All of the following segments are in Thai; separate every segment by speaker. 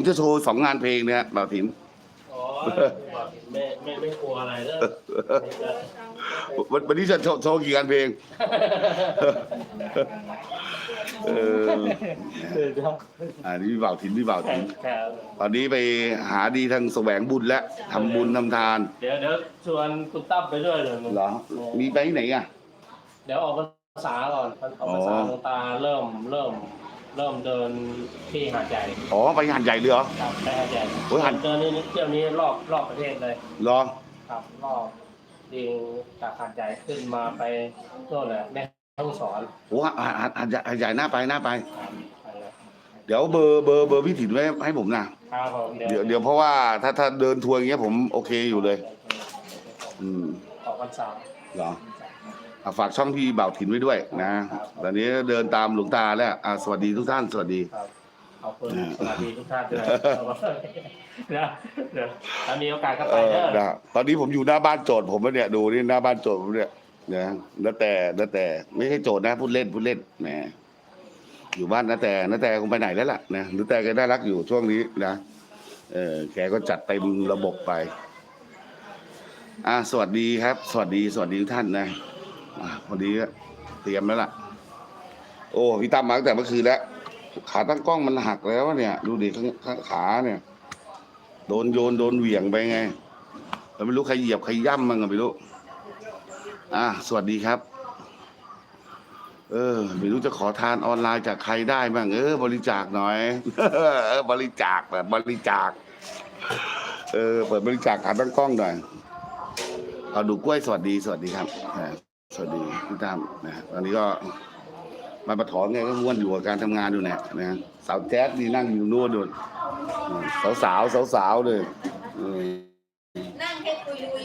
Speaker 1: ผมจะโชว์สองงานเพลงเนี่ยบ่าวถิน
Speaker 2: อ๋อไม่ไม่ไม่กลัวอะไรเลย
Speaker 1: วันวันนี้จะโชว์โชว์กี่งานเพลง เอออ่านี่พี่บ่าวถินพี่บ่าวถิน
Speaker 2: ครับ
Speaker 1: ตอนนี้ไปหาดีทางแสวงบุญและทำบุญทำทาน
Speaker 2: เดี๋ยวเดี๋ยวชวนคุณตั้มไปด้วยเลย
Speaker 1: เหรอ มีไปที่ไหนอะ
Speaker 2: เดี๋ยวออกภาษาก่อนออกภาษา
Speaker 1: อ๋อ
Speaker 2: หลวงตาเริ่มเริ่ม เริ่มเดินที่หาดใหญ่
Speaker 1: อ๋อไปหันใหญ่เลยเหรอ
Speaker 2: ครับไปหาดใหญ่
Speaker 1: โอ้ยหาด
Speaker 2: เดินนี่เที่ยวนี้รอบรอบประเทศเลย
Speaker 1: เหรอ
Speaker 2: ครับรอบดิงจากหาดใหญ่ขึ้นมาไปโน่นแหละแม่ต้องสอน
Speaker 1: โอ้หันหันหันใหญ่หันใหญ่หน้าไปหน้าไป
Speaker 2: ครับไปเลย
Speaker 1: เดี๋ยวเบอร์เบอร์เบอร์พี่ถินไว้ให้ผมนะครับ
Speaker 2: ผม
Speaker 1: เดี๋ยวเดี๋ยวเพราะว่าถ้าถ้าเดินทัวร์อย่างเงี้ยผมโอเคอยู่เลย อืม
Speaker 2: ออกพรรษา
Speaker 1: เหรอ อะฝากช่องพี่บ่าวถินไว้ด้วยนะ ตอนนี้เดินตามหลวงตาแล้วอะสวัสดีทุกท่าน สวัสดี
Speaker 2: ครับขอบคุณสวัสดีทุกท่านด้วยนะเดี๋ยวถ้ามีโอกาสก็
Speaker 1: เอ
Speaker 2: ไป
Speaker 1: อ
Speaker 2: เด้อ
Speaker 1: นะตอนนี้ผมอยู่หน้าบ้านโจทย์ผมเนี่ยดูนี่หน้าบ้านโจทย์ผมเนี่ยนะแล้วแต่แล้วแต่ไม่ใช่โจทย์นะพูดเล่นพูดเล่นแหมอยู่บ้านนะแต่นะแต่คงไปไหนแล้วล่ะนะหรือแต่แกน่ารักอยู่ช่วงนี้นะเออแกก็จัดเต็มระบบไป อะสวัสดีครับ สวัสดีสวัสดีทุกท่านนะอะ พอดีก็เตรียมแล้วล่ะ โอ้พี่ตั้มมาตั้งแต่เมื่อคืนแล้วขาตั้งกล้องมันหักแล้วเนี่ย ดูดิข้างข้างขาเนี่ย โดนโยนโดนเหวี่ยงไปไงไม่รู้ใครเหยียบใครย่ำมันก็ไม่รู้อะสวัสดีครับ เออ ไม่รู้จะขอทานออนไลน์จากใครได้บ้างเออ บริจาคหน่อยเออบริจาคแบบบริจาค เออเปิดบริจาคขาตั้งกล้องหน่อยเอาดูกล้วยสวัสดีสวัสดีครับ สวัสดีพี่ตั้มนะตอนนี้ก็มาประถอนไงก็ม้วนอยู่กับการทำงานอยู่เนี่ยนะสาวแจ๊ดนี่นั่งอยู่นู่นดูสาวสาวสาวสาวๆเลยอืม
Speaker 3: นั่งให้คุยลุย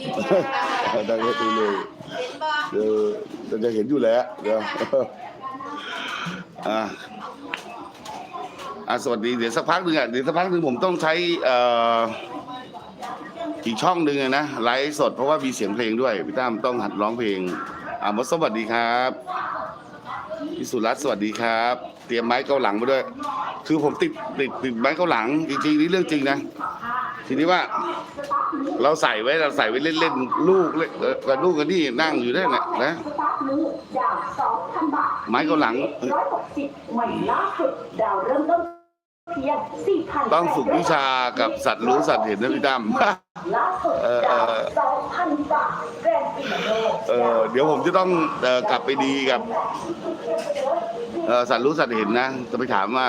Speaker 1: นั่งให้คุยลุย
Speaker 3: เห็นบ่
Speaker 1: เออจะจะเห็นอยู่แล้วเดี๋ยวอะอะสวัสดีเดี๋ยวสักพักหนึ่งอะเดี๋ยวสักพักหนึ่งผมต้องใช้เอ่ออีกช่องหนึ่งอะนะไลฟ์สดเพราะว่ามีเสียงเพลงด้วยพี่ตั้มต้องหัดร้องเพลง อะมดสวัสดีครับพี่สุรัตน์สวัสดีครับ เตรียมไม้เกาหลังมาด้วย คือผมติดติดติดไม้เกาหลังจริงๆนี่เรื่องจริงนะทีนี้ว่า เราใส่ไว้เราใส่ไว้เล่นๆลูกเล่นกับลูกกันที่นั่งอยู่ได้น่ะนะไม้เกาหลัง
Speaker 4: 160ใหล่าสุดดาวเริ่มต้นเพียง
Speaker 1: ต้องฝึกวิชากับสัตว์รู้สัตว์เห็นนะพี่ตั้ม
Speaker 4: ล่าสุด
Speaker 1: เออเอ
Speaker 4: จาก
Speaker 1: อ
Speaker 4: 2,000บาทแกรนด์ปิโน
Speaker 1: เออเดี๋ยวผมจะต้องเอ่อกลับไปดีกับเอ่อสัตว์รู้สัตว์เห็นนะ จะไปถามว่า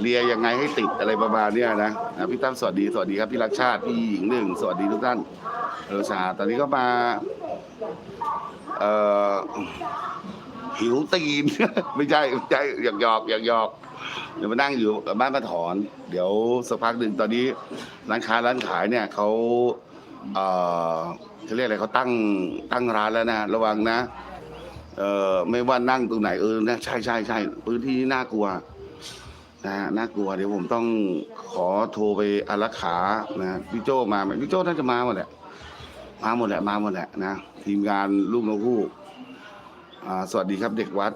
Speaker 1: เลียยังไงให้ติดอะไรประมาณเนี้ยนะอะพี่ตั้มสวัสดีสวัสดีครับพี่รักชาติพี่หญิงหนึ่งสวัสดีทุกท่านเออชาตอนนี้ก็มาเอ่อหิวตีน ไม่ใช่ไม่ใช่หยอกหยอกหยอกหยอก เดี๋ยวมานั่งอยู่กับบ้านมาถอน เดี๋ยวสักพักหนึ่งตอนนี้ร้านค้าร้านขายเนี่ยเขาเอ่อเขาเรียกอะไรเขาตั้งตั้งร้านแล้วนะระวังนะ เอ่อไม่ว่านั่งตรงไหนเออนะใช่ใช่ใช่พื้นที่น่ากลัวนะฮะน่ากลัวเดี๋ยวผมต้องขอโทรไปอารักขานะพี่โจมาไหมพี่โจน่าจะมาหมดแหละมาหมดแหละมาหมดแหละนะทีมงานลูกนกฮูกอ่สวัสดีครับเด็กวัด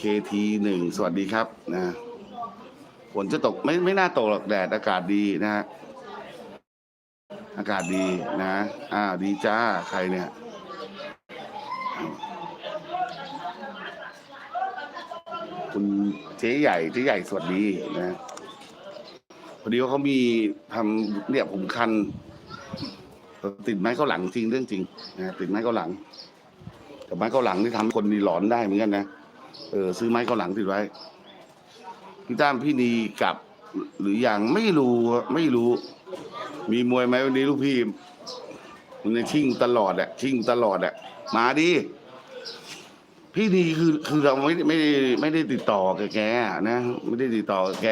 Speaker 1: KT หนึ่งสวัสดีครับนะ ฝนจะตกไม่ไม่น่าตกหรอกแดดอากาศดีนะฮะอากาศดีนะ อ่า ดีจ้า ใครเนี่ย คุณเจ๊ใหญ่เจ๊ใหญ่สวัสดีนะพอดีว่าเขามีทำเนี่ยผมคัน ติดไม้เข้าหลังจริงเรื่องจริงนะติดไม้เข้าหลัง แต่ไม้เข้าหลังนี่ทำให้คนนี่หลอนได้เหมือนกันนะเออซื้อไม้เข้าหลังติดไว้ พี่ตั้มพี่นีกลับ หรือยังไม่รู้ไม่รู้ มีมวยไหมวันนี้ลูกพี่มันเนี่ยชิ่งตลอดอะชิ่งตลอดอะมาดิพี่นีคือคือเราไม่ไม่ได้ไม่ได้ติดต่อกับแกนะ ไม่ได้ติดต่อแก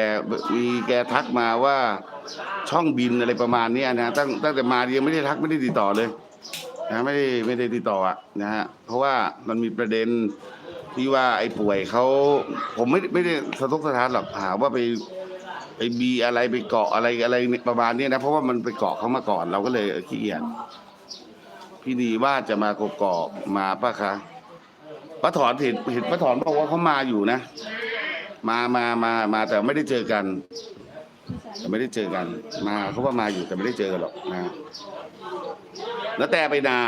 Speaker 1: มีแกทักมาว่าช่องบินอะไรประมาณเนี้ยนะตั้งตั้งแต่มายังไม่ได้ทักไม่ได้ติดต่อเลย นะไม่ได้ไม่ได้ติดต่ออะนะฮะเพราะว่ามันมีประเด็น ที่ว่าไอ้ป่วยเขาผมไม่ไม่ได้สะทกสะท้านหรอกหาว่าไปไปบีอะไรไปเกาะอะไรอะไรประมาณเนี้ยนะ เพราะว่ามันไปเกาะเขามาก่อน เราก็เลยขี้เกียจพี่ดีว่าจะมากกอกมาปะคะป้าถอนเห็นเห็นป้าถอนบอกว่าเขามาอยู่นะ มามามามาแต่ไม่ได้เจอกันแต่ไม่ได้เจอกัน มาเขาว่ามาอยู่แต่ไม่ได้เจอกันหรอกนะแล้วแต่ไปนา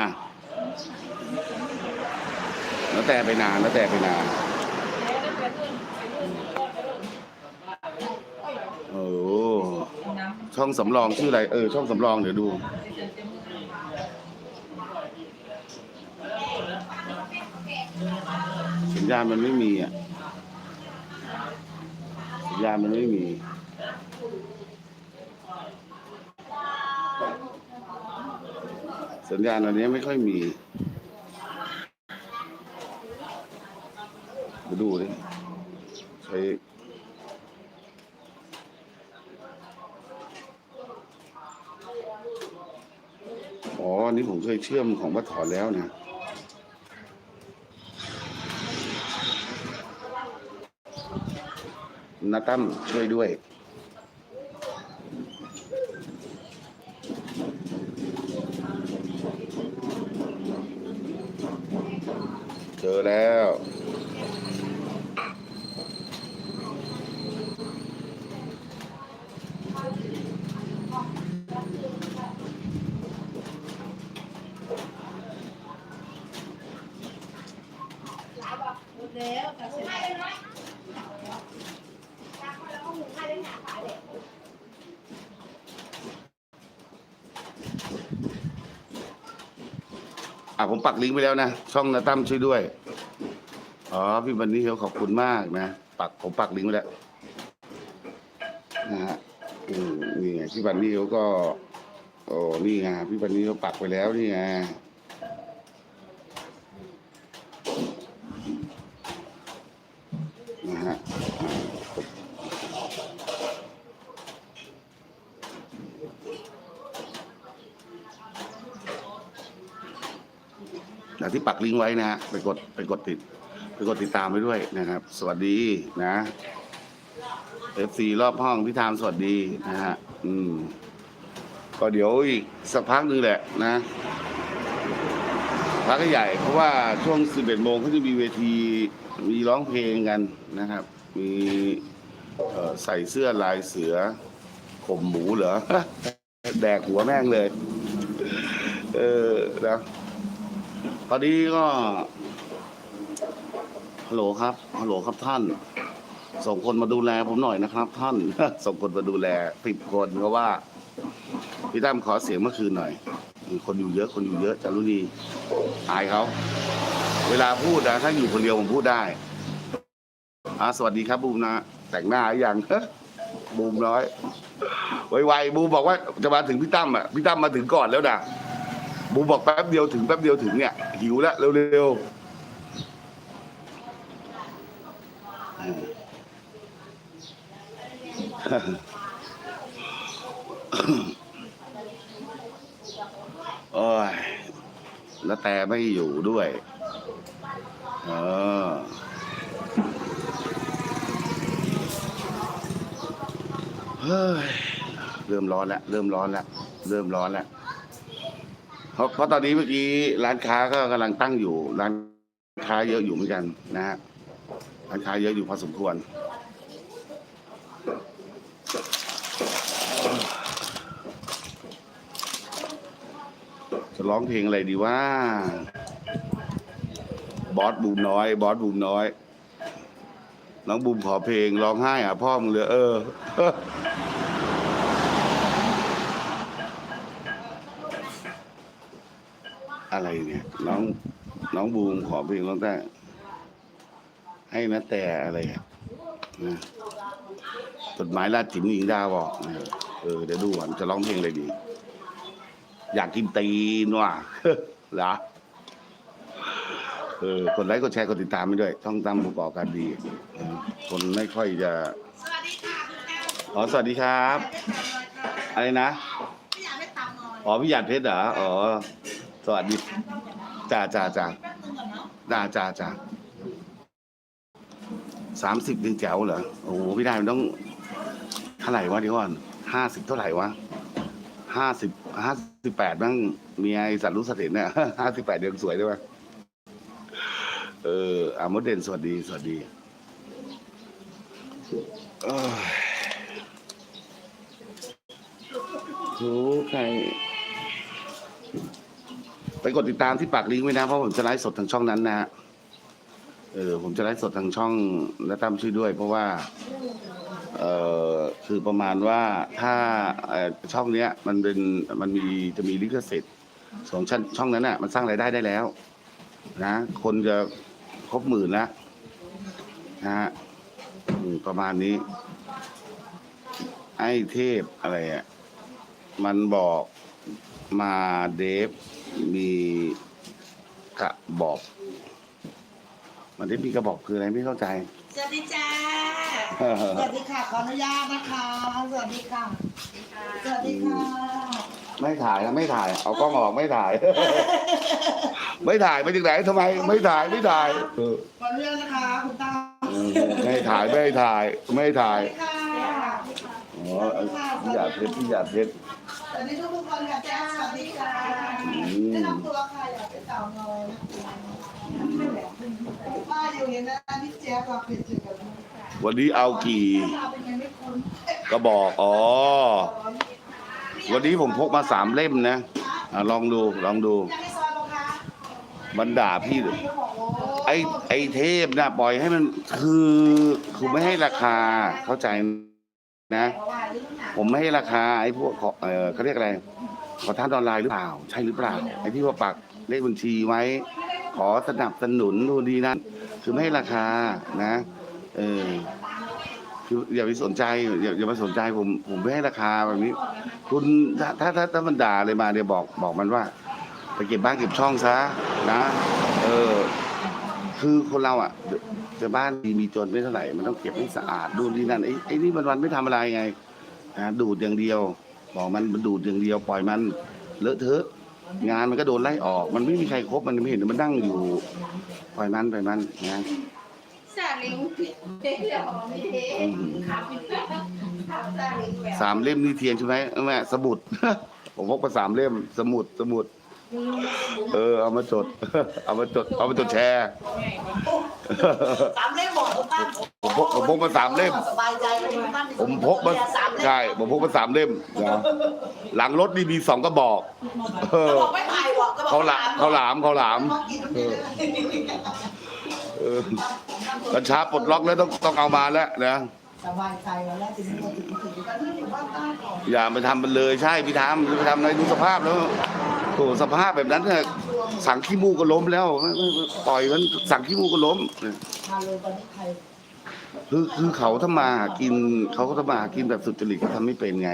Speaker 1: แล้วแต่ไปนาแล้วแต่ไปนานโอ้ช่องสำรองชื่ออะไร เออ ช่องสำรองเดี๋ยวดูสัญญาณมันไม่มีอะสัญญาณมันไม่มีสัญญาณอันนี้ไม่ค่อยมี ไปดูดิใช้อ๋ออันนี้ผมเคยเชื่อมของวัดถอนแล้วนะนาตั้มช่วยด้วย เจอแล้ว
Speaker 3: แล้วแต่เสร็จ
Speaker 1: อะผมปักลิงก์ไปแล้วนะ ช่องนาตั้มช่วยด้วย อ๋อ พี่บันนี่เขาขอบคุณมากนะ ปักผมปักลิงก์ไปแล้วนะฮะอืมนี่ไงพี่บันนี่เขาก็ โอ้นี่ไงพี่บันนี่เขาปักไปแล้วนี่ไงนะฮะอย่า งก์ไว้นะฮะไปกดไปกดติด ไปกดติดตามไปด้วยนะครับ สวัสดีนะเอฟซีรอบห้องพี่ทามสวัสดีนะฮะอืมก็เดี๋ยวอีกสักพักหนึงแหละนะพักใหญ่ เพราะว่าช่วง 11 โมงเขาจะมีเวทีมีร้องเพลงกันนะครับ มีใส่เสื้อลายเสือข่มหมูเหรอ แดกหัวแม่งเลย เออนะ ตอนนี้ก็ฮัลโหลครับฮัลโหลครับท่าน ส่งคนมาดูแลผมหน่อยนะครับ ท่าน ส่งคนมาดูแลสิบคนเพราะว่า พี่ตั้มขอเสียงเมื่อคืนหน่อยคนอยู่เยอะคนอยู่เยอะจะรู้ดีอายเขาเวลาพูดนะถ้าอยู่คนเดียวผมพูดได้อาสวัสดีครับบูมนะแต่งหน้าอยังบูมน้อยไวๆบูมบอกว่าจะมาถึงพี่ตั้มอะพี่ตั้มมาถึงก่อนแล้วนะ บูบอกแป๊บเดียวถึงแป๊บเดียวถึงเนี่ยหิวแล้วเร็วๆโอ้ยแล้วแต่ไม่อยู่ด้วย เออเฮ้ยเริ่มร้อนแล้ว เริ่มร้อนแล้ว เริ่มร้อนแล้ว ราะเพราะตอนนี้เมื่อกี้ร้านค้าก็กำลังตั้งอยู่ ร้านค้าเยอะอยู่เหมือนกันนะฮะร้านค้าเยอะอยู่พอสมควร จะร้องเพลงอะไรดีว่า บอสบูมน้อย บอสบูมน้อย น้องบูมขอเพลงร้องไห้อะพ่อมึงเลยเออ นี่ยน้องน้องบูมขอเพลงร้องได้ให้นะแต่อะไรอะนะกฎหมายลาดจิ๋มหญิงดาวบอกนะเออเดี๋ยวดูก่อนจะร้องเพลงอะไรดี อยากกินตีนว่ะเหรอเออกดไลค์กดแชร์กดติดตามไปด้วยช่องตามประกอบการดีเออคนไม่ค่อยจะ
Speaker 3: สวัสดีค่ะคุณแอล
Speaker 1: อ๋อสวัสดีครับ อะไรนะ
Speaker 3: ไม่อยากได้ตามนอน
Speaker 1: อ๋อพี่หยาดเพชรเหรออ๋อสวัสดี จ้าจ้าจ้า
Speaker 3: แป๊บนึงก่อนเนา
Speaker 1: จ้าจ้าจ้าสามสิบยังแจ๋วเหรอ โอ้โหพี่ได้มันต้องเท่าไหร่วะเดี๋ยวก่อนห้าสิบเท่าไหร่วะห้าสิบห้าสิบแปดบ้างเมียไอสัตว์รู้สถิตเนี่ยห้าสิบแปดยังสวยด้วยวะเอออามดเด่นสวัสดีสวัสดีเอ้ยธุใคร ไปกดติดตามที่ปากลิงก์ไว้นะ เพราะผมจะไลฟ์สดทางช่องนั้นนะฮะเออผมจะไลฟ์สดทางช่องและตามช่วยด้วย เพราะว่า เออคือประมาณว่าถ้าเอ่อช่องเนี้ย มันเป็นมันมีจะมีลิขสิทธิ์สองช่องช่องนั้นน่ะ มันสร้างรายได้ได้แล้ว นะ คนจะครบหมื่นล้วนะฮะอืมประมาณนี้ ไอ้เทพอะไรอะ มันบอกมาเดฟ มีกระบอก มันได้มีกระบอกคืออะไรไม่เข้าใจ
Speaker 3: สวัสดีจ้า สวัสดีค่ะ ขออนุญาตนะคะ สวัสดีค่ะ สวัสดีค่ะ
Speaker 1: ไม่ถ่ายนะไม่ถ่าย เอากล้องออกไม่ถ่าย ไม่ถ่ายไปถึงไหนทำไม ไม่ถ่ายไม่ถ่ายเออ
Speaker 3: ขออนุญาตนะคะคุณตา
Speaker 1: เออไม่ถ่ายไม่ถ่าย ไม่ถ่าย
Speaker 3: สวัสดีค่ะ
Speaker 1: อ๋อพี่หยาดเพชรพี่หยาดเพชร
Speaker 3: สวัสดีทุกคนค่ะจ้าสวัสดีค่ะ
Speaker 1: อืม
Speaker 3: แนะนำตัวค่ะอยากเป็นสาวน้อยป้าอยู่เห็นนะพี่แจ๊บเราเป็นจุกับ
Speaker 1: วันนี้เอากี่
Speaker 3: เราเป็นยังไม่คุ้น
Speaker 1: กระบอก อ๋อ วันนี้ผมพกมาสามเล่มนะอะลองดู ลองดู
Speaker 3: มั
Speaker 1: นด่าพี่
Speaker 3: พี่ก็บอกโอ้
Speaker 1: ไอ้ไอ้เทพนะปล่อยให้มันคือคือไม่ให้ราคาเข้าใจ นะ ผมไม่ให้ราคาไอ้พวกขอเออเขาเรียกอะไร ขอท่านออนไลน์หรือเปล่า ใช่หรือเปล่า ไอ้ที่ว่าปักเลขบัญชีไว้ ขอสนับสนุนดูดีนั้น คือไม่ให้ราคานะ เออคืออย่าไปสนใจอย่าอย่ามาสนใจผมผมไม่ให้ราคาแบบนี้ คุณถ้าถ้าถ้าถ้ามันด่าเลยมาเดี๋ยวบอกบอกมันว่าไปเก็บบ้านเก็บช่องซะนะ เออ คือคนเราอะ จะบ้านดีมีจนไม่เท่าไหร่มันต้องเก็บให้สะอาดดูดีนั่นไอ้ไอ้นี่มันวันไม่ทำอะไรไงนะดูดอย่างเดียว บอกมันมันดูดอย่างเดียวปล่อยมันเลอะเทอะ งานมันก็โดนไล่ออก มันไม่มีใครครบมันไม่เห็นมันนั่งอยู่ ปล่อยมันปล่อยมันนะสามเล่มนี่เทียนใช่ไหมแม่สมุดผมพกมาสามเล่มสมุดสมุด เออเอามาจด เอามาจด เอามาจดแชร์
Speaker 3: สามเล่มบอกคุณตั้ม
Speaker 1: ผมพกผมพกมาสามเล่ม
Speaker 3: สบายใจเลยคุณตั้ม
Speaker 1: ผมพกมา
Speaker 3: สามเล่ม
Speaker 1: ใช่ผมพกมาสามเล่มนะหลังรถนี่มีสองกระบอก เออ
Speaker 3: บอกไม่ถ่ายบอกก็บอก
Speaker 1: เขาหลามเขาหลามเขาหลาม
Speaker 3: บอกกินตรงนี้เลย
Speaker 1: เออกัญชาปลดล็อกแล้วต้องต้องเอามาแล้วนะ
Speaker 3: สบายใจแล้วแล้วถึงจะถึงถึงกันที่ว่าตั้งก่อน
Speaker 1: อย่าไปทำมันเลยใช่พี่ทำไปทำอะไรดูสภาพแล้ว โอ้สภาพแบบนั้นเนี่ยสั่งขี้มูกก็ล้มแล้วปล่อยมันสั่งขี้มูกก็ล้ม
Speaker 3: คื
Speaker 1: อคือเขาถ้ามาหากินเขาก็ถ้ามาหากินแบบสุจริตเขาทำไม่เป็นไง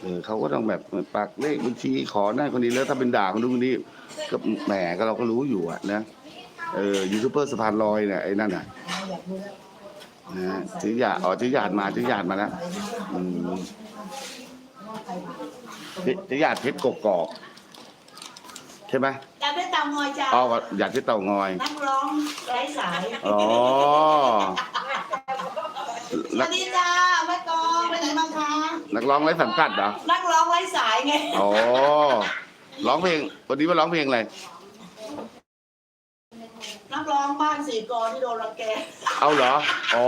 Speaker 1: เออเขาก็ต้องแบบปักเลขบัญชีขอหน้าคนนี้แล้วถ้าเป็นด่าคนนู้นคนนี้ก็แหมก็เราก็รู้อยู่อะนะเออยูทูบเบอร์สะพานลอยเนี่ยไอ้นั่นน่ะนะจิหยาอ๋อจิหยาดมาจิหยาดมาแล้วอืม
Speaker 3: ใครมา
Speaker 1: จิจิหยาดเพชรกกอก ใช่ไหม
Speaker 3: อยากได้ตามงอยจ้า
Speaker 1: อ๋อหยาดเพชรเต่างอย
Speaker 3: นักร้องไร้สาย
Speaker 1: อ๋อ
Speaker 3: สวัสดีจ้าแม่กองไปไหนมาคะ
Speaker 1: นักร้องไร้สังกัดเหรอ
Speaker 3: นักร้องไร้สายไง
Speaker 1: อ๋อ ร้องเพลง วันนี้มาร้องเพลงอะไร
Speaker 3: นักร้องบ้านสี่กอที่โดนรังแก
Speaker 1: เอาเหรอ อ๋อ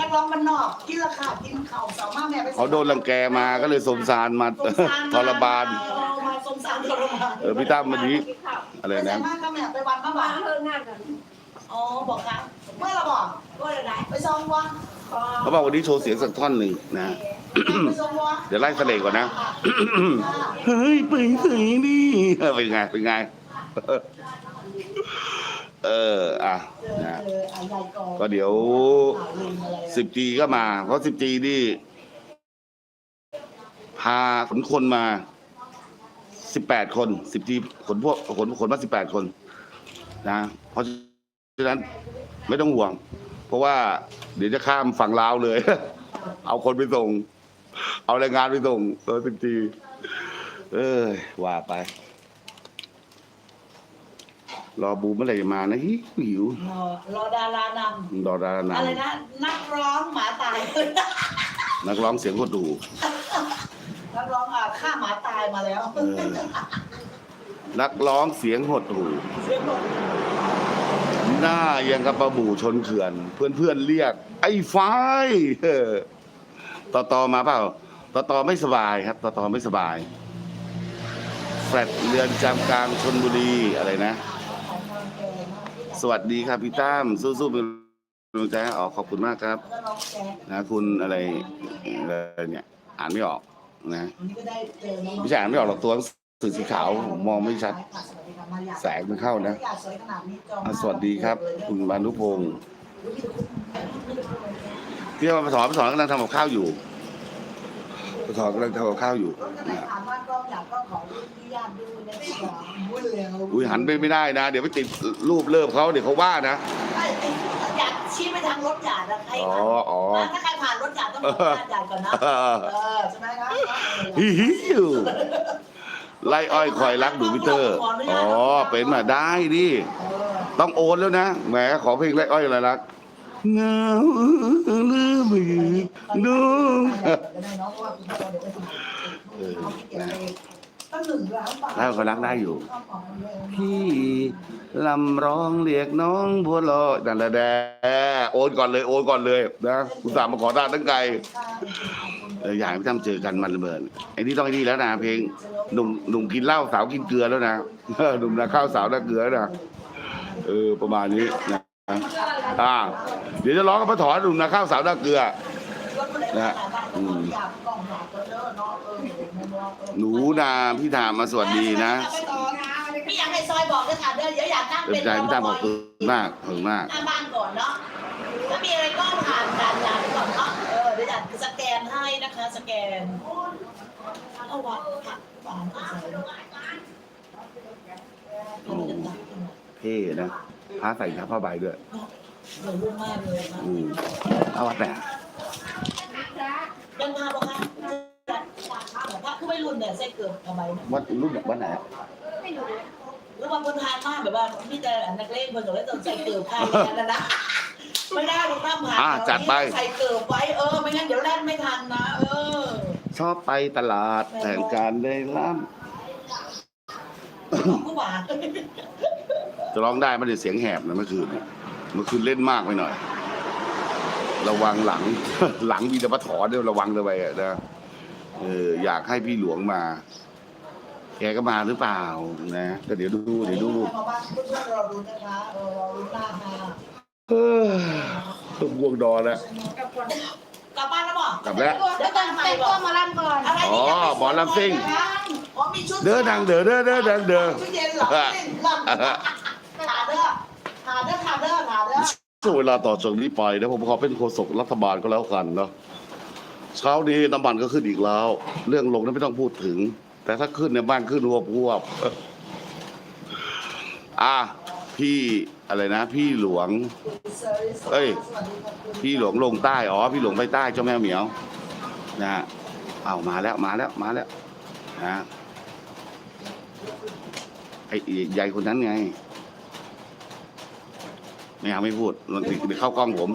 Speaker 3: นักร้องบ้านนอกกินราคากินเข่าสามารถแม่ไป
Speaker 1: เขาโดนรังแกมาก็เลยสมสารมา
Speaker 3: สงสาร
Speaker 1: ทรบาน
Speaker 3: มาส งสารทรมาน
Speaker 1: เออพี่ตั้มวันนี้อะไร
Speaker 3: ไปไหน
Speaker 1: นะ
Speaker 3: มากก็แม่ไปวันมาบ้านเพิ่งนั่นอ๋อบอกกันเมื่อเราบอกเมื่อไรไปซองวะ
Speaker 1: เขาบอกวันนี้โชว์เสียงสักท่อนหนึ่งนะ
Speaker 3: ไปซองวะ
Speaker 1: เดี๋ยวไล่เสน่ห์ก่อนนะ เฮ้ยปืนปืนนี่เป็นไงเป็นไง เอออะนะ
Speaker 3: เอออะยายกอง
Speaker 1: ก็เดี๋ยว
Speaker 3: ลืมอะไร
Speaker 1: สิบจีก็มา เพราะสิบจีนี่ พาขนคนมา สิบแปดคนสิบจีขนพวกขนขนมาสิบแปดคนนะเพราะฉะนั้นไม่ต้องห่วง เพราะว่าเดี๋ยวจะข้ามฝั่งลาวเลย เอาคนไปส่ง เอาแรงงานไปส่งเออสิบจีเอ้ยว่าไป รอบูมเมื่อไหร่จะมานะหิวหิว
Speaker 3: รอรอดาราน
Speaker 1: รอดาราำนา
Speaker 3: อะไร
Speaker 1: น
Speaker 3: นะนักร้องหมาตาย
Speaker 1: นักร้องเสียงโคตรดู
Speaker 3: นักร้องอะฆ่าหมาตายมาแล้ว
Speaker 1: เออนักร้องเสียงหดหู
Speaker 3: เสียงบอก
Speaker 1: หน้ายังกับปลาบู่ชนเขื่อน เพื่อนเพื่อนๆเรียก ไอ้ไฟเออต่อต่อมาเปล่าต่อต่อไม่สบายครับต่อต่อไม่สบาย แฟลตเรือนจำกลางชนบุรีอะไรนะสวัสดีครับพี่ตั้มสู้ๆเป็นกำลังใจให้ออกขอบคุณมากครับ
Speaker 3: แล้วก็น้องแจ๊ค
Speaker 1: นะคุณอะไรอะไรเนี่ย อ่านไม่ออก นะ
Speaker 3: วันนี้ก็ได้เจอน้องๆ
Speaker 1: ไม่ใช่อ่านไม่ออกหรอกตัวหนังสือสีขาวผมมองไม่ชัด แสงมันเข้านะอะสวัสดีครับ คุณบานุพงศ์พี่มาสอนสอนกำลังทำกับข้าวอยู่สอนกำลังทำกับข้าวอยู่
Speaker 3: ก็เลยถามว่ากล้องอยากก็ขอรูปที่ญาติดูนะพี่จ๋าอุ้ยเลยเอา
Speaker 1: อุ้ยหันไปไม่ได้นะ เดี๋ยวไปติดรูปเลิฟเขาเดี๋ยวเขาว่านะ
Speaker 3: ไม่ติดอยากชี้ไปทางรถหยาดนะใคร
Speaker 1: อ๋อ
Speaker 3: ผ่าน
Speaker 1: อ๋อ
Speaker 3: นะถ้าใครผ่านรถหยาดต้องรถหยาดก่อนนะ
Speaker 1: เออ
Speaker 3: เออใช่ไหมครับ
Speaker 1: ฮิฮิวไล่อ้อยคอยรักดูมิเตอร์อ๋อเป็นมาได้ดิ
Speaker 3: เออ
Speaker 1: ต้องโอนแล้วนะแหมขอเพลงไล่อ้อยอะไรรักเงาลืมมือนุ่ง
Speaker 3: จะได้เนาะเพราะว่าคุณพ่อเดี๋ยวไปทำ
Speaker 1: เออ
Speaker 3: นะ ตั้งหนึ่งล้านบาท
Speaker 1: แล้วเขารักได้อยู่พี่ลำร้องเรียกน้องบัวลอยนั่นแหละแดโอนก่อนเลยโอนก่อนเลยนะคุณสามมาขอทานตั้งไกลเอออยากให้พี่ตั้มเจอกันมันระเบิดไอ้นี่ต้องไอ้นี่แล้วนะเพลงหนุ่มหนุ่มกินเหล้าสาวกินเกลือแล้วนะเออหนุ่มนาข้าวสาวนาเกลือนะเออประมาณนี้นะอ่า เดี๋ยวจะร้องกับพระถอนหนุ่มนาข้าวสาวนาเกลือนะอืมห นูนาพี่ถามมาสวัสดีนะ
Speaker 3: พี่อยากให้ซอยบอกด้วยค่ะเดี๋ยวอยากนั่ง
Speaker 1: เต็
Speaker 3: เป็
Speaker 1: ม
Speaker 3: น
Speaker 1: ใจพี่ตั้มขอบคุณมากขอบคุณมาก
Speaker 3: หน้าบ้านก่อนเนาะถ้ามีอะไรก็ผ่านด่านยาไปก่อนเนาะเออเดี๋ยวอยากสแกนให้นะคะ สแกนเอาวางค่ะวางใส่
Speaker 1: โอ้เท่นะพระใส่ผ้าใบด้วย
Speaker 3: เดี๋ยวรุ่งมากเลยนะ
Speaker 1: อืมเอาวัดแต่
Speaker 3: เดินพาบอกค่ะแต่ ว่าคือไม่รุ่นเนี่ยใส่เกิดทำไม
Speaker 1: วัดรุ่นวัดไหน
Speaker 3: หรือว่าคนทานมากแบบว่าพี่แต่นักเล่นคนกับเล่นต้องใส่เกิดพายกันนะนะไม่ได้หรอกน้ำผ่าน
Speaker 1: อ่าจัดไป
Speaker 3: ใส่เกิดไว้เออไม่งั้นเดี๋ยวแล่นไม่ทันนะเออ
Speaker 1: ชอบไปตลาดแต่งการได้ล่
Speaker 3: ผู้หวานำ
Speaker 1: จะร้องได้ไม่ได้เสียงแหบนะเมื่อคืนเนี่ยเมื่อคืนเล่นมากไปหน่อย ระวังหลัง หลังมีแต่ปะถอนเนี่ยระวังเลยไปอะนะ เอออยากให้พี่หลวงมา แกก็มาหรือเปล่านะก็เดี๋ยวดูเดี๋ยวดู
Speaker 3: มาบ้านเพื่อนๆราดูนะคะเออเราดูหน้าค่ะ
Speaker 1: เออต้องง่วงนอนแล้ว
Speaker 3: กลับบ้านแล้วบอก
Speaker 1: กลับแล้ว
Speaker 3: เดี๋ยวแต่งแต่งตัวมาลำก่อนอะไร
Speaker 1: อ๋อหมอลำซิ่ง
Speaker 3: อ๋อมีชุด
Speaker 1: เด้อดังเด้อเด้อเด้อดังเด้อ
Speaker 3: ชุดเย็นเหรอซิ่งลำหาเด้อหาเด้อหาเด้อหาเด้อ
Speaker 1: ช่วงเวลาต่อจากนี้ไปนะผมขอเป็นโฆษกรัฐบาลก็แล้วกันเนาะ เช้านี้น้ำมันก็ขึ้นอีกแล้ว เรื่องลงนั้นไม่ต้องพูดถึง แต่ถ้าขึ้นในยบ้านขึ้นรวบรวบอะพี่อะไรนะ พี่หลวง เอ้ย พี่หลวงลงใต้อ๋อพี่หลวงไปใต้เจ้าแม่เหมียว นะฮะเอามาแล้วมาแล้วมาแล้วนะไอ้ใหญ่คนนั้นไงไม่เอาไม่พูดมันติดเดี๋ยวเข้ากล้องผม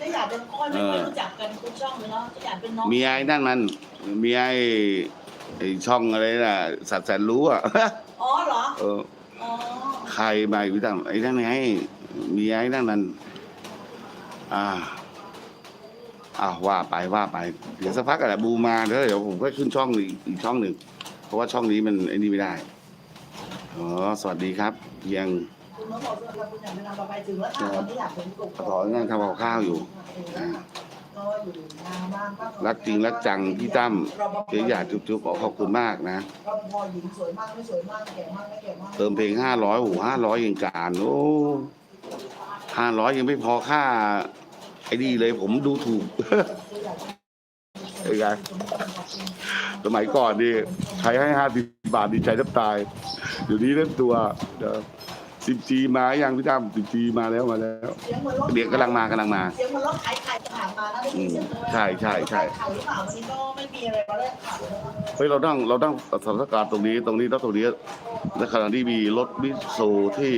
Speaker 3: จะอยากเป็นค่อยไม่ค่อยรู้จักกันคุณช่องเลยเนาะจะอยากเป็นน้อง
Speaker 1: เมียไอ้นั่นมันเมียไอ้ไอ้ช่องอะไรน่ะ สัตว์แสนรู้อะ
Speaker 3: อ๋อเหรอ
Speaker 1: เออ
Speaker 3: อ๋อ
Speaker 1: ใครมาอยู่ตั้งไอ้นั่นไงเมียไอ้นั่นมัน อ่าอ้าวว่าไปว่าไป เดี๋ยวสักพักอะไรบูมาแล้วเดี๋ยวผมก็ขึ้นช่องอีกอีกช่องหนึ่ง เพราะว่าช่องนี้มันไอ้นี่ไม่ได้ อ๋อ สวัสดีครับยัง
Speaker 3: คุณน้องบอกว่าคุณอยากเป็นนางไปถึงแล้วค่ะตอนนี้อยากเป็นกบ
Speaker 1: ขอนั่งทำกับข้าวอยู่
Speaker 3: ก็อยู่นานมากก็
Speaker 1: รักจริงรักจังพี่ตั้มเดี๋ยวอยากจุ๊บๆขอขอบคุณมากนะ
Speaker 3: รปภหญิงสวยมากไม่สวยมากแก่มากไม่แก่มาก
Speaker 1: เติมเพลงห้าร้อยโอ้ห้าร้อยยังการโอ้ห้าร้อยยังไม่พอค่าไอ้นี่เลยผมดูถูกเป็นไงสมัยก่อนนี่ใครให้ห้าสิบบาทดีใจแทบตายเดี๋ยวนี้เล่นตัว สิบจีมายังพี่ตั้มสิบจีมาแล้วมาแล้ว
Speaker 3: เสียงเหมือนรถ
Speaker 1: เด็กกำลังมากำลังมา
Speaker 3: เสียงเหมือนรถขายไข่ผ่านมานะได้ยินเสียงเลย
Speaker 1: ใช่ใช่ใช่
Speaker 3: ขายหรือเปล่าวันนี้ก็ไม่มีอะไรมาแลกข่าวเลย
Speaker 1: เฮ้ยเราต้งเราต้งสถานการณ์ตรงนี้ตรงนี้แล้วตรงนี้ในขณะที่มีรถมิตซูที่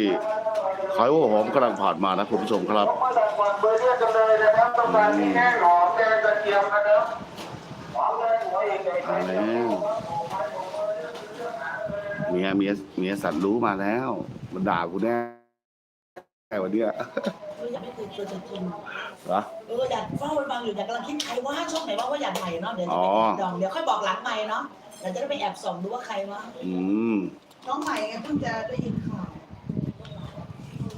Speaker 1: ขายหัวหอมกำลังผ่านมานะคุณผู้ชมครับ
Speaker 5: มาจากฝั่งเบอร์เรียกกันเลยนะครับต้องการมีแห้งหอมแดงกระเทียมนะครับหอมแดงหัวเองใหญ่
Speaker 1: มาแล้วเมียเมียเมียสัตว์รู้มาแล้ว มันด่ากูแน่วันเนี้ย
Speaker 3: ออยากไม่เคยเจอตัวจริง
Speaker 1: เหรอ
Speaker 3: เอออยากเฝ้าฟังอยู่อยากกำลังคิดใครว่าช่องไหนว่าว่าอยากใหม่เนาะเดี๋ยวจะ
Speaker 1: อ๋
Speaker 3: ไป
Speaker 1: อ
Speaker 3: ดองเดี๋ยวค่อยบอกหลังใหม่เนาะเดี๋ยวจะได้ไปแอบส่องดูว่าใครวะ
Speaker 1: อืม
Speaker 3: น้องใหม่ไงเพิ่งจะได้ยินข่าว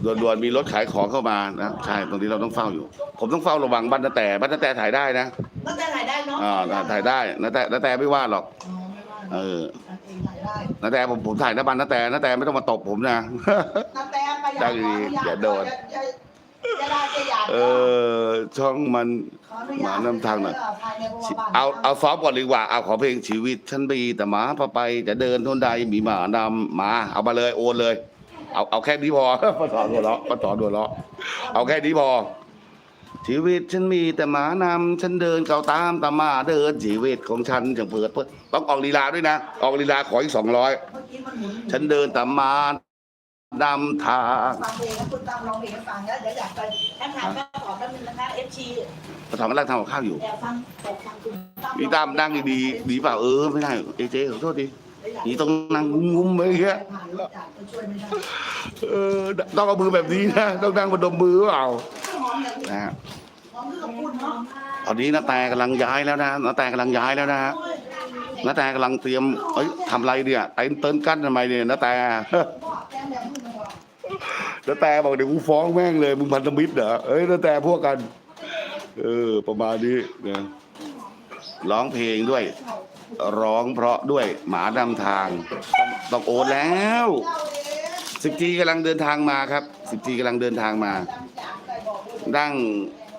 Speaker 1: ด่วนๆมีรถขายของเข้ามานะใช่ตรงนี้เราต้องเฝ้าอยู่ ผมต้องเฝ้าระวังบ้านนาแต่บ้านนาแต่ถ่ายได้นะ
Speaker 3: น่าจะถ่ายได้เนาะ
Speaker 1: อ่าถ่ายได้นาแต่นาแต่ไม่ว่าหรอก
Speaker 3: อ๋อไม่ว่า
Speaker 1: เออ
Speaker 3: ตัดเองถ่ายได้
Speaker 1: นาแต่ผมผมถ่ายหน้าบ้านนาแต่นาแต่ไม่ต้องมาตบผมนะ
Speaker 3: นาแตประหยั
Speaker 1: ได้
Speaker 3: ด
Speaker 1: ดี
Speaker 3: ขออนุญาต
Speaker 1: อย่าโดน
Speaker 3: อย่าอย่าได้จะหยาด
Speaker 1: เออ ช่องมัน
Speaker 3: ขออนุญาต
Speaker 1: หมานำทางหน่อย
Speaker 3: ภายในโรงพยาบาล
Speaker 1: เอาเอาซ้อมก่อนดีกว่าเอาขอเพลงชีวิตฉันบีแต่หมาพาไปจะเดินทนใดมีหมานำมาเอามาเลยโอนเลย เอาเอาแค่นี้พอป้าถอนหัวเราะป้าถอนหัวเราะเอาแค่นี้พอ ชีวิตฉันมีแต่หมานำฉันเดินเก่าตามตามมาเดินชีวิตของฉันจังเปิดเปิดต้องออกลีลาด้วยนะ ออกลีลาขออีกสองร้อย
Speaker 3: เมื่อกี้มันหมุน
Speaker 1: ฉันเดินตามมานำทาง
Speaker 3: ฟังเพลงแล้วคุณตามร้องเพลงให้ฟังแล้วเดี๋ยวอยากไปแค่ถามแม่ขอแป๊บนึงนะคะเอฟชี
Speaker 1: ป้าถอนกำลังทำกับข้าวอยู่
Speaker 3: แอบฟังแอบฟังคุณ
Speaker 1: พี่ตั้มนั่งดีๆดีเปล่าเออไม่ได้เอเจขอโทษที นี่ต้องนั่งงุ้มๆอย่างเงี้ยเออต้องเอามือแบบนี้นะต้องนั่งบนดมมือเปล่า
Speaker 3: นะ
Speaker 1: ตอนนี้น้าแต่กำลังย้ายแล้วนะน้าแต่กำลังย้ายแล้วนะน้าแต่กำลังเตรียมเอ้ยทำอะไรเนี่ยเต้นเต้นกั้นทำไมเนี่ยน้าแต่
Speaker 3: น้า
Speaker 1: แต่บอกเดี๋ยวกูฟ้องแม่งเลยมึงพันธมิตรเหรอเอ้ยน้าแต่พวกกัน เออ ประมาณนี้นะร้องเพลงด้วย ร้องเพราะด้วยหมานำทางต้องต้องโอนแล้วสิบจีกำลังเดินทางมาครับสิบจีกำลังเดินทางมา
Speaker 3: จำจากใส่บอกเลย
Speaker 1: นั่ง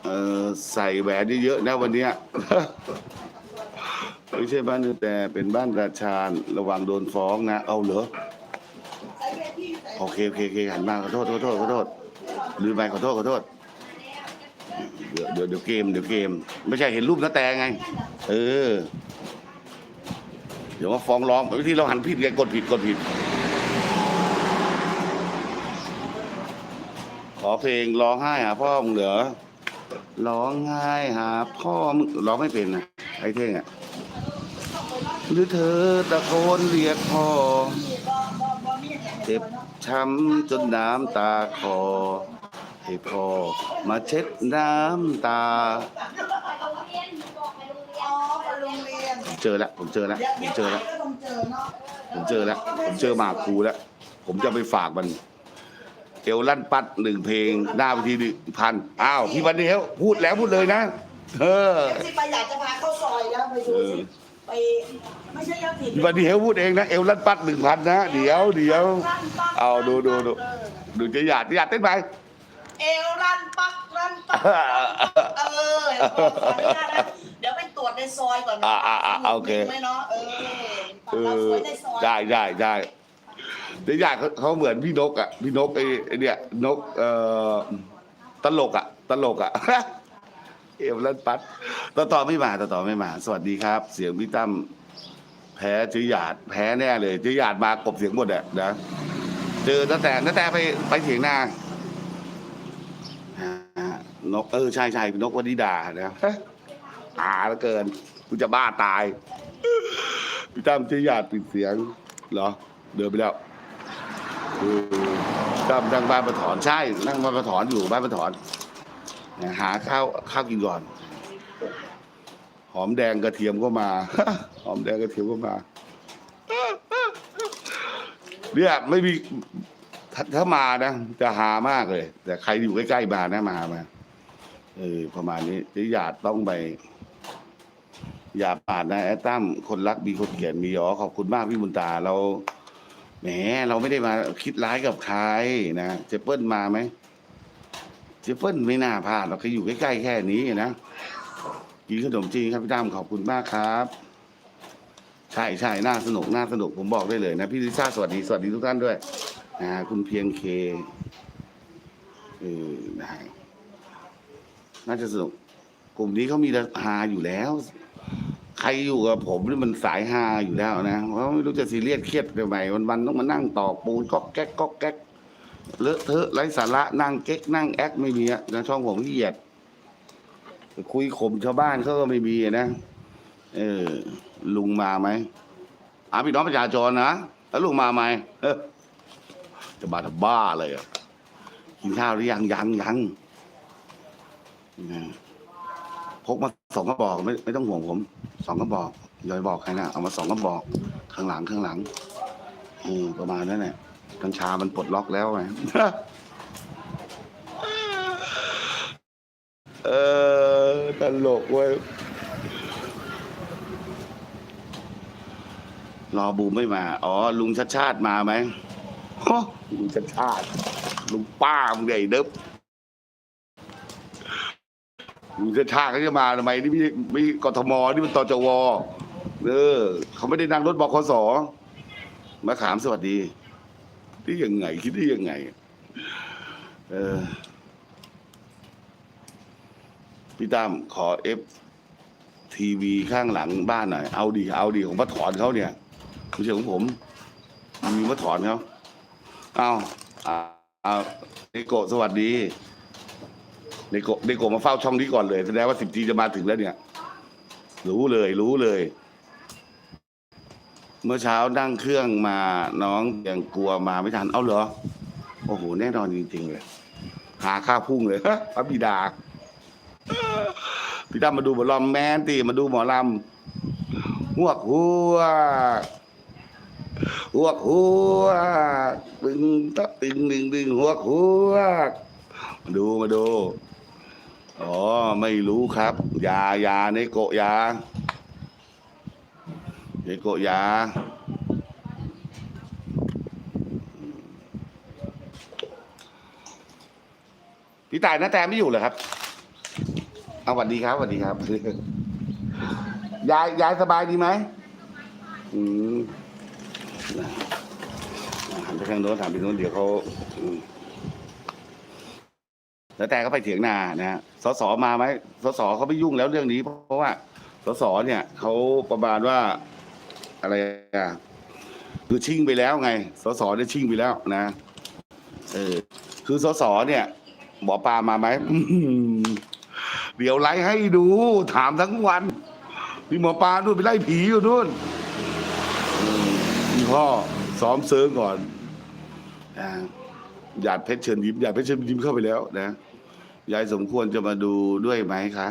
Speaker 1: เอ่อใส่แหวนเยอะๆนะวันเนี้ย ไม่ใช่บ้านแต่เป็นบ้านราชาญระวังโดนฟ้องนะ เอาเหรอโอเคโอเคโอเคหันมาขอโทษขอโทษขอโทษลืมไปขอโทษขอโทษเดี๋ยวเดี๋ยวเดี๋ยวเกมเดี๋ยวเกม ไม่ใช่เห็นรูปน้าแต่ไง เออ เดี๋ยวมาฟ้องร้องวิธีเราหันผิดไงกดผิดกดผิด ขอเพลงร้องไห้หาพ่อมึงเหรอร้องไห้หาพ่อมึงร้องไม่เป็นนะไอ้เท่งอะหรือเธอตะโกนเรียกพ่อเจ็บช้ำจนน้ำตาคอให้พ่อมาเช็ดน้ำตา
Speaker 3: อ๋อไปโรงเรียน
Speaker 1: ผม เจอแล้วผมเจอแล้ว
Speaker 3: เดี๋ยว
Speaker 1: ผม
Speaker 3: เดี๋ยว
Speaker 1: เจอแล้ว
Speaker 3: ไปก็ต้องเจอเนาะ
Speaker 1: ผมเจอแล้วผมเจอหมากครูแล้ว ผมจะไปฝากมันเอวลั่นปัดหนึ่งเพลงหน้าเวิธีหนึ่งพันอ้าวพี่วันเดียวพูดแล้วพูดเลยนะ เออ
Speaker 3: เดี๋ยวสิไปอยากจะพาเข้าซอยแล้วไปดูสิไปไม่ใช่ยอดผิด
Speaker 1: พี่วันเดียวพูดเองนะเอวลั่นปัดหนึ่งพันนะเดี๋ยวเดี๋ยวเอาดูดูดูดูจะหยาดจะหยาดเต้นไหม
Speaker 3: เอวรันปักรันปักเออขออนุญาตนะเดี๋ยวไปตรวจในซอยก่อนนะ
Speaker 1: อ่าอ่าอ่าโอเค
Speaker 3: ไหมเนาะเออ
Speaker 1: เอ
Speaker 3: เรา
Speaker 1: อ
Speaker 3: วยในซอย
Speaker 1: ได้ได้ได้เดี๋ยวหยาดเขาเหมือนพี่นกอะพี่นกไอ้ไอ้เนี่ยนกเอ่อตลกอะตลกอะ เอวลันปัดต่อต่อไม่มาต่อต่อไม่มา สวัสดีครับ เสียงพี่ตั้มแพ้จือหยาดแพ้แน่เลยจือหยาดมากบเสียงหมดอะนะเจอตั้งแต่ตั้งแต่ไปไปเถียงนาอ่า นกเออใช่ใช่พี่นกวนิดานะอาแล้วเกินกูจะบ้าตายพี่ตั้มจือหยาดปิดเสียงเหรอ เดินไปแล้วเออพี่ตั้มนั่งบ้านมาถอนใช่ นั่งบ้านมาถอนอยู่บ้านมาถอนหาข้าวข้าวกินก่อน หอมแดงกระเทียมก็มา หอมแดงกระเทียมก็มาเนี่ยไม่มี ถ้าถ้ามานะจะหามากเลย แต่ใครอยู่ใกล้ๆมานะมามาเออประมาณนี้จะอยากต้องไป อย่าปาดนะแอดตั้มคนรักมีคนเขียนมีอ๋อขอบคุณมากพี่บุญตาเราแหมเราไม่ได้มาคิดร้ายกับใครนะเจเปิ้ลมาไหมเจเปิ้ลไม่น่าพลาดเราก็อยู่ใกล้ๆแค่นี้นะกินขนมจีนครับพี่ตั้มขอบคุณมากครับ ใช่ใช่น่าสนุกน่าสนุกผมบอกได้เลยนะพี่ลิซ่าสวัสดีสวัสดีทุกท่านด้วย นะคุณเพียงเคเออนะน่าจะสนุกกลุ่มนี้เขามีฮาอยู่แล้ว ใครอยู่กับผมนี่มันสายฮาอยู่แล้วนะเพราะไม่รู้จะซีเรียสเครียดทำไมวันๆต้องมานั่งตอกปูนก๊อกแก๊กก๊อกแก๊กเลอะเทอะไร้สาระนั่งเก๊กนั่งแอคไม่มีนะช่องผมขี้เกียจไปคุยข่มชาวบ้านเขาก็ไม่มีนะเออลุงมาไหมอาพี่น้องประชาชนนะแล้วลุงมาไหมเออ จะมาทำบ้าเลยอะกินข้าวหรือยังยังยังพกมาสองกระบอกไม่ไม่ต้องห่วงผมสองกระบอกอย่าไปบอกใครนะเอามาสองกระบอก ข้างหลังข้างหลังอืประมาณนั้นแหละกัญชามันปลดล็อกแล้วไงเออตลกเว้ยรอบูมไม่มา อ๋อ ลุงชัดชาติมาไหม ฮะลุงชัดชาติลุงป้ามึงใหญ่เด้บลุงชัดชาติเขาจะมาทำไมนี่ไม่ไม่กทมนี่มันตจวเออเขาไม่ได้นั่งรถบขสมาขามสวัสดีที่ยังไงคิดได้ยังไง เออพี่ตั้มขอเอฟทีวีข้างหลังบ้านหน่อย เอาดี เอาดีของป้าถอนเขาเนี่ยไม่ใช่ของผม มีป้าถอนเขา เอาเอาเอาเนโกะสวัสดีเนโกะเนโกะมาเฝ้าช่องนี้ก่อนเลยแสดงว่าสิบจีจะมาถึงแล้วเนี่ย รู้เลยรู้เลย เมื่อเช้านั่งเครื่องมาน้องยังกลัวมาไม่ทัน เอาเหรอ โอ้โห แน่นอนจริง ๆ เลย หาค่าพุ่งเลยพระบิดาพี่ตั้มมาดูหมอลำแมนตีมาดูหมอลำหวกหัว หวกหัวตึงตับตึงดึงดึงหวกหัวมาดูมาดูอ๋อไม่รู้ครับ ยายาในโกยาในโกยาพี่ตายน้าแตไม่อยู่เหรอครับเอาสวัสดีครับสวัสดีครับ ยายยายสบายดีไหมอืม หันไปทางโน้นถามไปโน้นเดี๋ยวเขาแล้วแต่ก็ไปเถียงนานะฮะสสมาไหมสสเขาไม่ยุ่งแล้วเรื่องนี้ เพราะว่า สสเนี่ยเขาประมาณว่าอะไรอะคือชิ่งไปแล้วไง สสเนี่ยชิ่งไปแล้วนะ เออ คือสสเนี่ยหมอปลามาไหมเดี๋ยวไล่ให้ดู ถามทั้งวันพี่หมอปลานู่นไปไล่ผีอยู่นู่น พี่อซ้อมเซิร์งก่อนหยาดเพชรเชิญยิ้มหยาดเพชรเชิญยิ้มเข้าไปแล้วนะยายสมควรจะมาดูด้วยไหมคะ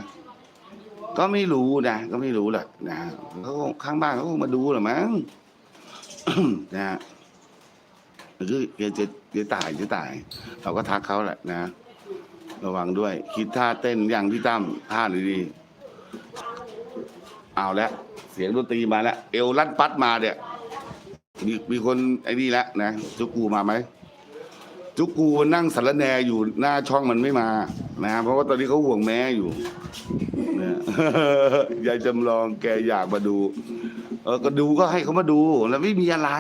Speaker 1: ก็ไม่รู้นะก็ไม่รู้แหละนะเขาคงข้างบ้านเขาคงมาดูหรือมั้งนะคือแกจะจะตายจะตาย เราก็ทักเขาแหละนะ ระวังด้วย คิดท่าเต้นอย่างพี่ตั้มท่าดีๆเอาแล้วเสียงดนตรีมาแล้วเอวลั่นปัดมาเนี่ย มีมีคนไอ้นี่แล้วนะจุกกูมาไหมจุกกูนั่งสารแนอยู่หน้าช่องมันไม่มา นะ เพราะว่าตอนนี้เขาห่วงแม่อยู่นะยายจำลองแกอยากมาดู เออก็ดูก็ให้เขามาดู แล้วไม่มีอะไร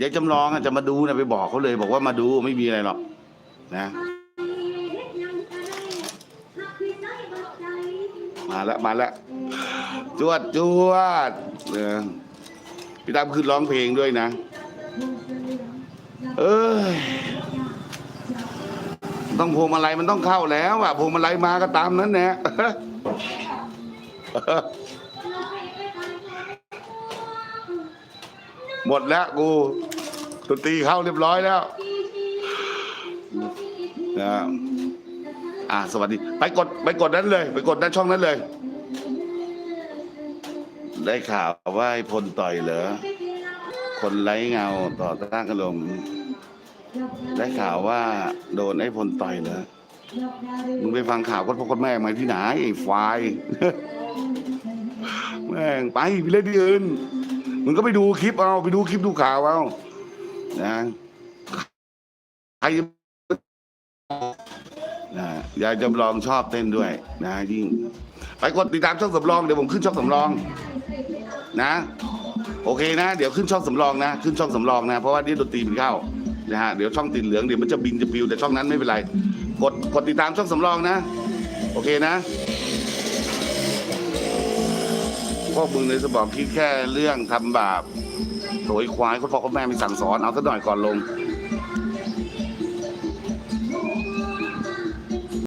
Speaker 1: ยายจำลองอะจะมาดูนะไปบอกเขาเลย บอกว่ามาดูไม่มีอะไรหรอกนะมาแล้วมาแล้วจวดจวดเออ พี่ตั้มขึ้นร้องเพลงด้วยนะ เอ้ยต้องพวงมาลัยมันต้องเข้าแล้วอะพวงมาลัยมาก็ตามนั้นแหละหมดแล้วกูดนตรีเข้าเรียบร้อยแล้วนะอ่าสวัสดี ไปกดไปกดนั้นเลย ไปกดนั้นช่องนั้นเลย ได้ข่าวว่าไอ้พลต่อยเหรอ คนไร้เงาต่อต้านกระลมได้ข่าวว่าโดนไอ้พลต่อยเหรอ มึงไปฟังข่าวก็พ่อคนแม่มาที่ไหนไอ้ควายแม่งไปไปเล่นที่อื่นมึงก็ไปดูคลิปเอาไปดูคลิปดูข่าวเอานะใครนะยายจำลองชอบเต้นด้วย นะยิ่งไปกดติดตามช่องสำรอง เดี๋ยวผมขึ้นช่องสำรอง นะ โอเคนะ เดี๋ยวขึ้นช่องสำรองนะ ขึ้นช่องสำรองนะ เพราะว่านี่ดนตรีมันเข้านะฮะเดี๋ยวช่องติดเหลืองเดี๋ยวมันจะบินจะปิวแต่ช่องนั้นไม่เป็นไร กดกดติดตามช่องสำรองนะ โอเคนะพวกมึงในสมองคิดแค่เรื่องทำบาปโถยควายคนพ่อคนแม่มีสั่งสอนเอาซะหน่อยก่อนลง